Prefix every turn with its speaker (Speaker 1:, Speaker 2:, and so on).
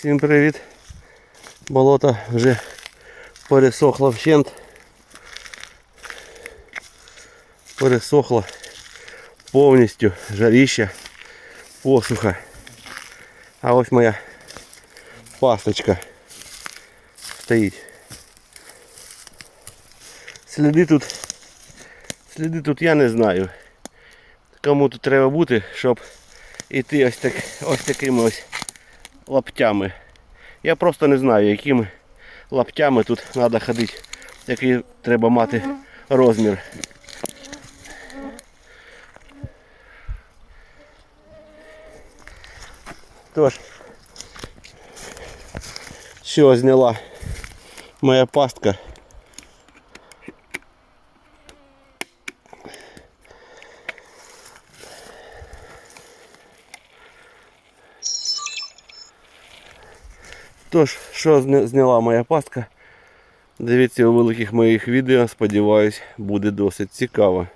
Speaker 1: Всім привіт. Болото вже пересохло вщент. Пересохло повністю жаріще, посуха. А ось моя пасточка стоїть. Сліди тут. Сліди тут я не знаю. Кому тут треба бути, щоб іти ось, так, ось такими ось лаптями. Я просто не знаю, якими лаптями тут треба ходити, який треба мати розмір. Тож, все зняла моя пастка. Тож, що зняла моя пастка? Дивіться у великих моїх відео, сподіваюсь, буде досить цікаво.